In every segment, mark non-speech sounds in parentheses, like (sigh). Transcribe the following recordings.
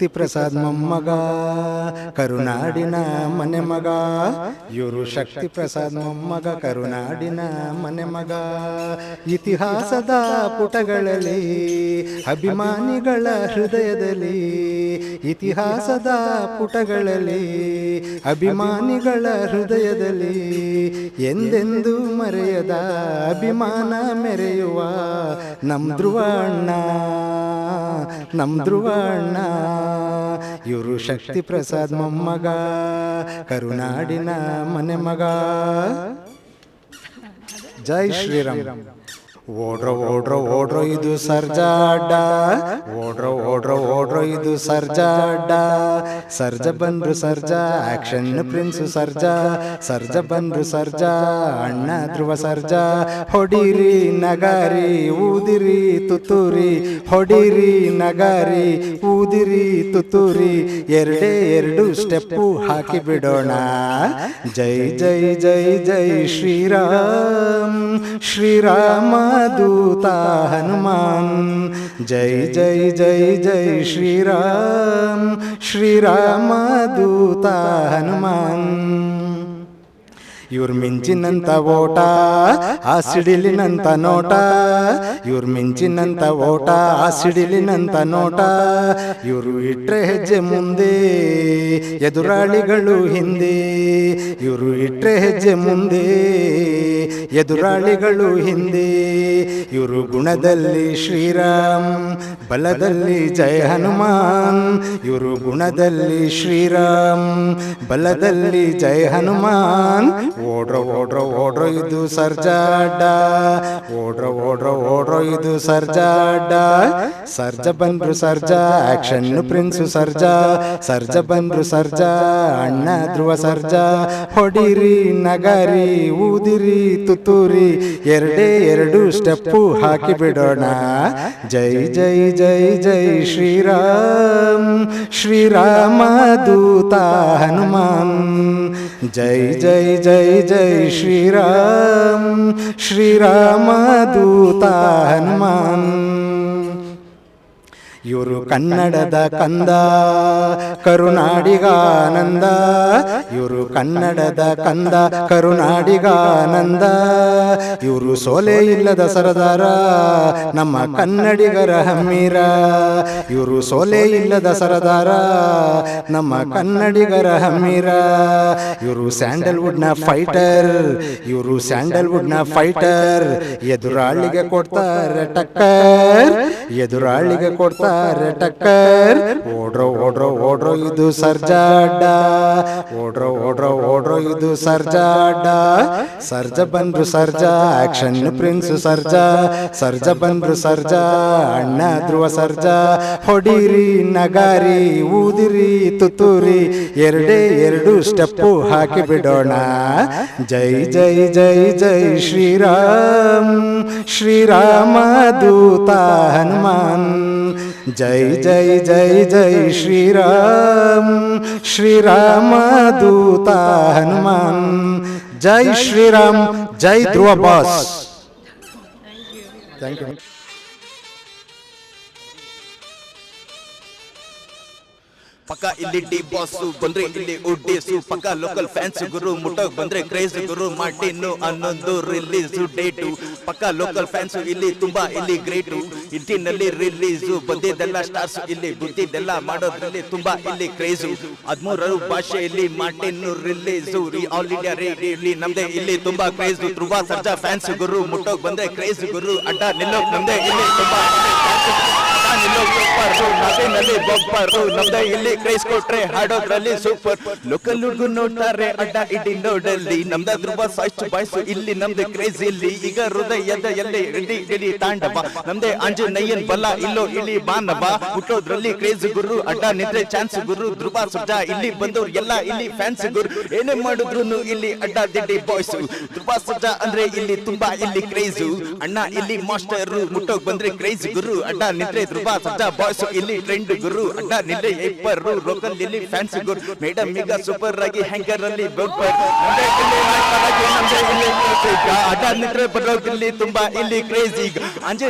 ಶಕ್ತಿ ಪ್ರಸಾದ್ ಮೊಮ್ಮಗ, ಕರುನಾಡಿನ ಮನೆ ಮಗ ಇವರು ಶಕ್ತಿ ಪ್ರಸಾದ್ ಮೊಮ್ಮಗ, ಕರುನಾಡಿನ ಮನೆ ಮಗ ಇತಿಹಾಸದ ಪುಟಗಳಲ್ಲಿ, ಅಭಿಮಾನಿಗಳ ಹೃದಯದಲ್ಲಿ, ಇತಿಹಾಸದ ಪುಟಗಳಲ್ಲಿ, ಅಭಿಮಾನಿಗಳ ಹೃದಯದಲ್ಲಿ ಎಂದೆಂದೂ ಮರೆಯದ ಅಭಿಮಾನ ಮೆರೆಯುವ ನಮ್ ಧ್ರುವ ಅಣ್ಣ ನಮ್ ಧ್ರುವ ಅಣ್ಣ. ಇವರು ಶಕ್ತಿ ಪ್ರಸಾದ್ ಮೊಮ್ಮಗ ಕರುನಾಡಿನ ಮನೆ ಮಗ ಜೈ ಶ್ರೀರಾಮ್. ಓಡ್ರೋ ಓಡ್ರೋ, ಓಡ್ರ, ಇದು ಸರ್ಜಾ ಓಡ್ರ, ಓಡ್ರೋ ಓಡ್ರೋ, ಇದು ಸರ್ಜಾ ಅಡ್ಡ ಸರ್ಜ ಬಂದ್ರು ಸರ್ಜಾ, ಆಕ್ಷನ್ ಪ್ರಿನ್ಸು ಸರ್ಜಾ. ಸರ್ಜ ಬಂದ್ರು ಸರ್ಜಾ, ಅಣ್ಣ ಧ್ರುವ ಸರ್ಜಾ. ಹೊಡಿರಿ ನಗಾರಿ, ಊದಿರಿ, ತುತ್ತೂರಿ. ಹೊಡಿರಿ ನಗಾರಿ, ಊದಿರಿ, ತುತ್ತೂರಿ. ಎರಡೇ ಎರಡು ಸ್ಟೆಪ್ಪು ಹಾಕಿ ಬಿಡೋಣ. ಜೈ ಜೈ ಜೈ ಜೈ ಶ್ರೀರಾಮ್. ಶ್ರೀರಾಮ. ದೂತ ಹನುಮಾನ್ ಜೈ ಜೈ ಜೈ ಜೈ ಶ್ರೀರಾಮ್ ಶ್ರೀರಾಮ ದೂತ ಹನುಮಾನ್ ಇವ್ರ ಮಿಂಚಿನಂತ ಓಟ ಆ ಸಿಡಿಲಿನಂತ ನೋಟ ಇವ್ರ ಮಿಂಚಿನಂತ ಓಟ ಆ ಸಿಡಿಲಿನಂತ ನೋಟ ಇವರು ಇಟ್ರೆ ಹೆಜ್ಜೆ ಮುಂದೆ ಎದುರಾಳಿಗಳು ಹಿಂದೆ ಇವರು ಇಟ್ರೆ ಹೆಜ್ಜೆ ಮುಂದೆ ಎದುರಾಳಿಗಳು ಹಿಂದೆ ಇವರು ಗುಣದಲ್ಲಿ ಶ್ರೀರಾಮ್ ಬಲದಲ್ಲಿ ಜಯ ಹನುಮಾನ್ ಇವರು ಗುಣದಲ್ಲಿ ಶ್ರೀರಾಮ್ ಬಲದಲ್ಲಿ ಜಯ ಹನುಮಾನ್ ಓಡ್ರೋ, ಓಡ್ರ ಓಡ್ರ, ಇದು ಸರ್ಜಾಡ. ಓಡ್ರ ಓಡ್ರ ಓಡ್ರ, ಇದು ಸರ್ಜಾಡ. ಸರ್ಜ ಬಂದ್ರು ಸರ್ಜಾ ಆಕ್ಷನ್ ಪ್ರಿನ್ಸು ಸರ್ಜಾ. ಸರ್ಜ ಬಂದ್ರು ಸರ್ಜಾ, ಅಣ್ಣ ಧ್ರುವ ಸರ್ಜಾ. ಹೊಡಿರಿ, ನಗರಿ, ಊದಿರಿ, ತುತ್ತೂರಿ, ಎರಡೇ ಎರಡು ಸ್ಟೆಪ್ಪು ಹಾಕಿ ಬಿಡೋಣ. ಜೈ ಜೈ ಜೈ ಜೈ, ಶ್ರೀರಾಮ್. ಶ್ರೀರಾಮ ದೂತ ಹನುಮಾನ್. ಜೈ ಜೈ ಜೈ ಜೈ ಶ್ರೀರಾಮ್ ಶ್ರೀರಾಮ ದೂತ ಹನುಮಾನ್ ಇವರು ಕನ್ನಡದ ಕಂದ, ಕರುನಾಡಿಗಾನಂದ. ಇವರು ಕನ್ನಡದ ಕಂದ, ಕರುನಾಡಿಗಾನಂದ. ಇವರು ಸೋಲೆ ಇಲ್ಲದ ಸರದಾರ, ನಮ್ಮ ಕನ್ನಡಿಗರ ಹಮ್ಮೀರ ಇವರು ಸೋಲೆ ಇಲ್ಲದ ಸರದಾರ, ನಮ್ಮ ಕನ್ನಡಿಗರ ಹಮ್ಮೀರ ಇವರು ಸ್ಯಾಂಡಲ್ವುಡ್ನ ಫೈಟರ್, ಇವರು ಸ್ಯಾಂಡಲ್ವುಡ್ನ ಫೈಟರ್. ಎದುರಾಳಿಗೆ ಕೊಡ್ತಾರೆ ಟಕ್ಕರ್, ಎದುರಾಳಿಗೆ ಕೊಡ್ತಾರೆ ಟಕ್ಕರ್ ಓಡ್ರೋ ಓಡ್ರೋ ಓಡ್ರೋ ಇದು ಸರ್ಜಾಡ. ಓಡ್ರೋ ಓಡ್ರೋ ಓಡ್ರೋ ಇದು ಸರ್ಜಾಡ. ಸರ್ಜ ಬಂದ್ರು ಸರ್ಜಾ ಆಕ್ಷನ್ ಪ್ರಿನ್ಸ್ ಸರ್ಜಾ. ಸರ್ಜ ಬಂದ್ರು ಸರ್ಜಾ ಅಣ್ಣ ಧ್ರುವ ಸರ್ಜಾ. ಹೊಡಿರಿ ನಗಾರಿ ಊದಿರಿ ತುತ್ತೂರಿ ಎರಡೇ ಎರಡು ಸ್ಟೆಪ್ಪು ಹಾಕಿ ಬಿಡೋಣ. ಜೈ ಜೈ ಜೈ ಜೈ ಶ್ರೀರಾಮ್. ಶ್ರೀರಾಮ ದೂತ ಹನುಮಾನ್. ಜೈ ಜೈ ಜೈ ಜೈ ಶ್ರೀರಾಮ್ ಶ್ರೀರಾಮ ದೂತ ಹನುಮಾನ್. ಜೈ ಶ್ರೀರಾಮ್ ಜೈ ಧ್ರುವ ಬಾಸ್. Thank you. ಪಕ್ಕ ಇಲ್ಲಿ ಡಿ ಬಾಸ್ ಬಂದ್ರೆ ಇಲ್ಲಿ ಉಡ್ಡೀಸು. ಪಕ್ಕ ಲೋಕಲ್ ಫ್ಯಾನ್ಸ್ ಗುರು ಮುಟ್ಟೋಕ್ ಬಂದ್ರೆ ಕ್ರೇಜ್ ಗುರು ಮಾರ್ಟಿನ್ನು ಹನ್ನೊಂದು ರಿಲೀಸ್ ಡೇಟು ಪಕ್ಕ ಲೋಕಲ್ ಫ್ಯಾನ್ಸ್ ಇಲ್ಲಿ ತುಂಬಾ ಇಲ್ಲಿ ಗ್ರೇಟು ಇಟ್ಟಿನಲ್ಲಿ ರಿಲೀಸ್ ಬಂದಿದ್ದೆಲ್ಲ ಸ್ಟಾರ್ಸ್ ಇಲ್ಲಿ ಬುದ್ಧಿದೆಲ್ಲ ಮಾಡೋದ್ರಲ್ಲಿ ತುಂಬಾ ಇಲ್ಲಿ ಕ್ರೇಜು ಹದ್ಮೂರರು ಭಾಷೆಯಲ್ಲಿ ಮಾರ್ಟಿನ್ ರಿಲೀಸ್ ಆಲ್ ಇಂಡಿಯಾ ಇಲ್ಲಿ ನಮ್ದೆ ಇಲ್ಲಿ ತುಂಬಾ ಕ್ರೇಜ್ ಧ್ರುವ ಸರ್ಜಾ ಫ್ಯಾನ್ಸ್ ಗುರು ಮುಟ್ಟೋಗ್ ಬಂದ್ರೆ ಕ್ರೇಜ್ ಗುರು ಅಡ್ಡ ನಿಲ್ಲೋಕ್ ನಮ್ದೆ ಇಲ್ಲಿ ತುಂಬಾ ನದಿನಲ್ಲಿ ಬೊಬ್ಬರು ಇಲ್ಲಿ ಕ್ರೈಸ್ ಕೊಟ್ರೆ ಹಾಡೋದ್ರಲ್ಲಿ ಸೂಪರ್ ಲೋಕಲ್ ಹುಡುಗು ನೋಡ್ತಾರೆ ಅಡ್ಡ ಇಡಿ ನೋಡಲ್ಲಿ ನಮ್ದ ಧ್ರುವ ಸಾಯ್ಸ್ ಬಾಯ್ಸ್ ಇಲ್ಲಿ ನಮ್ದು ಕ್ರೇಜ್ ಇಲ್ಲಿ ಈಗ ಹೃದಯದ ಎಲ್ಲಿ ಇಡಿ ಇಡಿ ತಾಂಡವ ನಮ್ದೆ ಆಂಜನೇಯನ್ ಬಲ ಇಲ್ಲೋ ಇಲ್ಲಿ ಬಾನವ ಹುಟ್ಟೋದ್ರಲ್ಲಿ ಕ್ರೇಜ್ ಗುರು ಅಡ್ಡ ನಿದ್ರೆ ಚಾನ್ಸ್ ಗುರು ಧ್ರುವ ಸುಜಾ ಇಲ್ಲಿ ಬಂದವ್ರು ಎಲ್ಲ ಇಲ್ಲಿ ಫ್ಯಾನ್ಸ್ ಗುರು ಏನೇ ಮಾಡಿದ್ರು ಇಲ್ಲಿ ಅಡ್ಡ ದಿಡ್ಡಿ ಬಾಯ್ಸು ಧ್ರುವ ಸುಜಾ ಅಂದ್ರೆ ಇಲ್ಲಿ ತುಂಬಾ ಇಲ್ಲಿ ಕ್ರೇಜು ಅಣ್ಣ ಇಲ್ಲಿ ಮಾಸ್ಟರ್ ಮುಟ್ಟೋಗ್ ಬಂದ್ರೆ ಕ್ರೇಜ್ ಗುರು ಅಡ್ಡ ನಿದ್ರೆ ಅಲ್ವಾ ಸದ್ದ ಬಾಯ್ಸ್ ಇಲ್ಲಿ ಟ್ರೆಂಡ್ ಗುರು ಅಡ್ಡ ನಿಲ್ಲೆ ಇಬ್ಬರು ಲೋಕಲ್ ಇಲ್ಲಿ ಫ್ಯಾನ್ಸ್ ಗುರು. ಮೇಡಮ್ ಈಗ ಸೂಪರ್ ಆಗಿ ಹ್ಯಾಂಗರ್ ಅಲ್ಲಿ ಅಡ್ಡ ನಿದ್ರೆ ಬರೋದು ಇಲ್ಲಿ ತುಂಬಾ ಇಲ್ಲಿ ಕ್ರೇಜಿ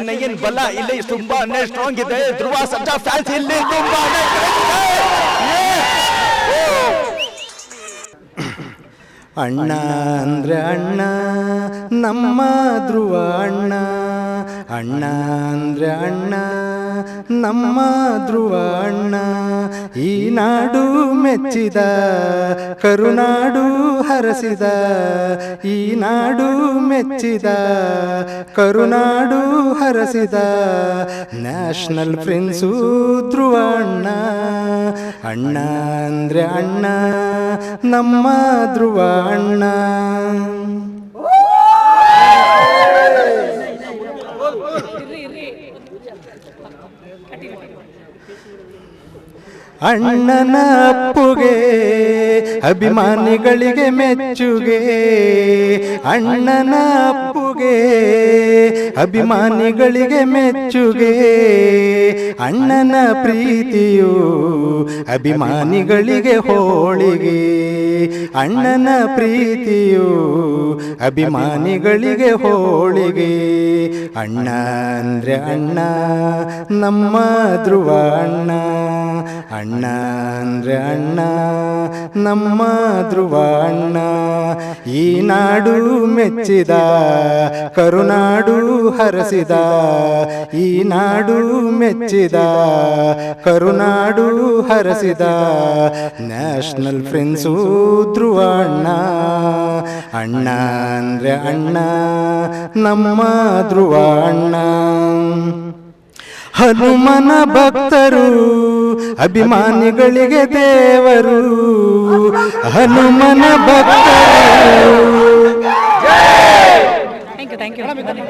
ನಯ್ಯನ್ ಬಲ ಇಲ್ಲಿ ತುಂಬಾ ಸ್ಟ್ರಾಂಗ್ ಇದೆ. ಧ್ರುವ ಸದ್ದ ಫ್ಯಾನ್ಸ್ ಇಲ್ಲಿ ತುಂಬಾ (coughs) (coughs) ಅಣ್ಣ ಅಂದ್ರೆ ಅಣ್ಣ ನಮ್ಮ ಧ್ರುವ ಅಣ್ಣ. ಅಣ್ಣ ಅಂದ್ರೆ ಅಣ್ಣ, ನಮ್ಮ ಧ್ರುವ ಅಣ್ಣ. ಈ ನಾಡು ಮೆಚ್ಚಿದ, ಕರುನಾಡು ಹರಸಿದ. ಈ ನಾಡು ಮೆಚ್ಚಿದ, ಕರುನಾಡು ಹರಸಿದ. ನ್ಯಾಷನಲ್ ಪ್ರಿನ್ಸು ಧ್ರುವ ಅಣ್ಣ. ಅಣ್ಣ ಅಂದ್ರೆ ಅಣ್ಣ, ನಮ್ಮ ಧ್ರುವ ಅಣ್ಣ. ಅಣ್ಣನ ಅಪ್ಪುಗೆ, ಅಭಿಮಾನಿಗಳಿಗೆ ಮೆಚ್ಚುಗೆ. ಅಣ್ಣನ ಅಪ್ಪುಗೆ, ಅಭಿಮಾನಿಗಳಿಗೆ ಮೆಚ್ಚುಗೆ. ಅಣ್ಣನ ಪ್ರೀತಿಯು ಅಭಿಮಾನಿಗಳಿಗೆ ಹೋಳಿಗೆ. ಅಣ್ಣನ ಪ್ರೀತಿಯು ಅಭಿಮಾನಿಗಳಿಗೆ ಹೋಳಿಗೆ. ಅಣ್ಣ ಅಂದ್ರೆ ಅಣ್ಣ, ನಮ್ಮ ಧ್ರುವ ಅಣ್ಣ. ಅಣ್ಣ ಅಂದ್ರೆ ಅಣ್ಣ, ನಮ್ಮ ಧ್ರುವ ಅಣ್ಣ. ಈ ನಾಡು ಮೆಚ್ಚಿದ, ಕರುನಾಡು ಹರಸಿದ. ಈ ನಾಡು ಮೆಚ್ಚಿದ, ಕರುನಾಡು ಹರಸಿದ. ನ್ಯಾಷನಲ್ ಫ್ರೆಂಡ್ಸು ಧ್ರುವ ಅಣ್ಣ. ಅಣ್ಣ ಅಂದ್ರೆ ಅಣ್ಣ, ನಮ್ಮ ಧ್ರುವ ಅಣ್ಣ. ಹನುಮನ ಭಕ್ತರು ಅಭಿಮಾನಿಗಳಿಗೆ ದೇವರು. ಹನುಮನ ಭಕ್ತರು. Thank you thank you